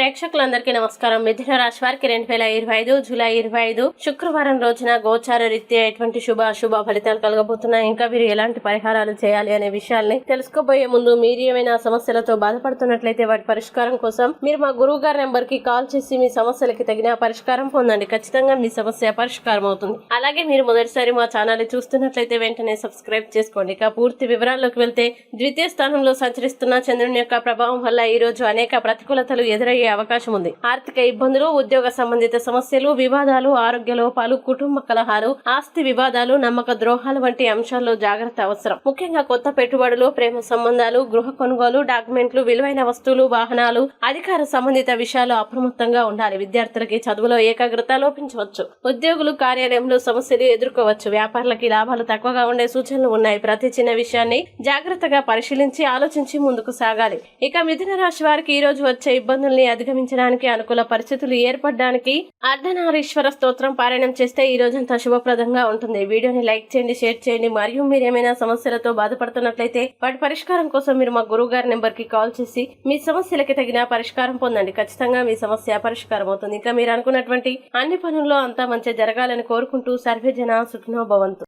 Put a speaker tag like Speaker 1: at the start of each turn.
Speaker 1: ప్రేక్షకులందరికీ నమస్కారం. మిథున రాశి వారికి రెండు వేల ఇరవై ఐదు జూలై ఇరవై ఐదు శుక్రవారం రోజున గోచార రీత్యా ఎటువంటి శుభ అశుభ ఫలితాలు కలగబోతున్నాయి? ఇంకా మీరు ఎలాంటి పరిహారాలు చేయాలి అనే విషయాల్ని తెలుసుకోబోయే ముందు మీరు ఏమైనా సమస్యలతో బాధపడుతున్నట్లయితే వాటి పరిష్కారం కోసం మీరు మా గురువు గారి నెంబర్కి కాల్ చేసి మీ సమస్యలకి తగిన పరిష్కారం పొందండి. ఖచ్చితంగా మీ సమస్య పరిష్కారం అవుతుంది. అలాగే మీరు మొదటిసారి మా ఛానల్ చూస్తున్నట్లయితే వెంటనే సబ్స్క్రైబ్ చేసుకోండి. ఇక పూర్తి వివరాల్లోకి వెళ్తే ద్వితీయ స్థానంలో సంచరిస్తున్న చంద్రుని యొక్క ప్రభావం వల్ల ఈ రోజు అనేక ప్రతికూలతలు ఎదురయ్యే అవకాశం ఉంది. ఆర్థిక ఇబ్బందులు ఉద్యోగ సంబంధిత సమస్యలు వివాదాలు ఆరోగ్య లోపాలు కుటుంబ కలహాలు ఆస్తి వివాదాలు నమ్మక ద్రోహాలు వంటి అంశాల్లో జాగ్రత్త అవసరం. ముఖ్యంగా కొత్త పెట్టుబడులు ప్రేమ సంబంధాలు గృహ కొనుగోలు డాక్యుమెంట్లు విలువైన వస్తువులు వాహనాలు అధికార సంబంధిత విషయాలు అప్రమత్తంగా ఉండాలి. విద్యార్థులకి చదువులో ఏకాగ్రత లోపించవచ్చు. ఉద్యోగులు కార్యాలయంలో సమస్యలు ఎదుర్కోవచ్చు. వ్యాపారులకి లాభాలు తక్కువగా ఉండే సూచనలు ఉన్నాయి. ప్రతి చిన్న విషయాన్ని జాగ్రత్తగా పరిశీలించి ఆలోచించి ముందుకు సాగాలి. ఇక మిథున రాశి వారికి ఈ రోజు వచ్చే ఇబ్బందుల్ని అధిగమించడానికి అనుకూల పరిస్థితులు ఏర్పడడానికి అర్ధనారీశ్వర స్తోత్రం పారాయణం చేస్తే ఈ రోజంతా శుభప్రదంగా ఉంటుంది. వీడియోని లైక్ చేయండి షేర్ చేయండి. మరియు మీరు ఏమైనా సమస్యలతో బాధపడుతున్నట్లయితే వాటి పరిష్కారం కోసం మీరు మా గురువు గారి నెంబర్కి కాల్ చేసి మీ సమస్యలకి తగిన పరిష్కారం పొందండి. ఖచ్చితంగా మీ సమస్య పరిష్కారం అవుతుంది. ఇంకా మీరు అనుకున్నటువంటి అన్ని పనుల్లో అంతా మంచి జరగాలని కోరుకుంటూ సర్వే జన సుఖినో భవంతు.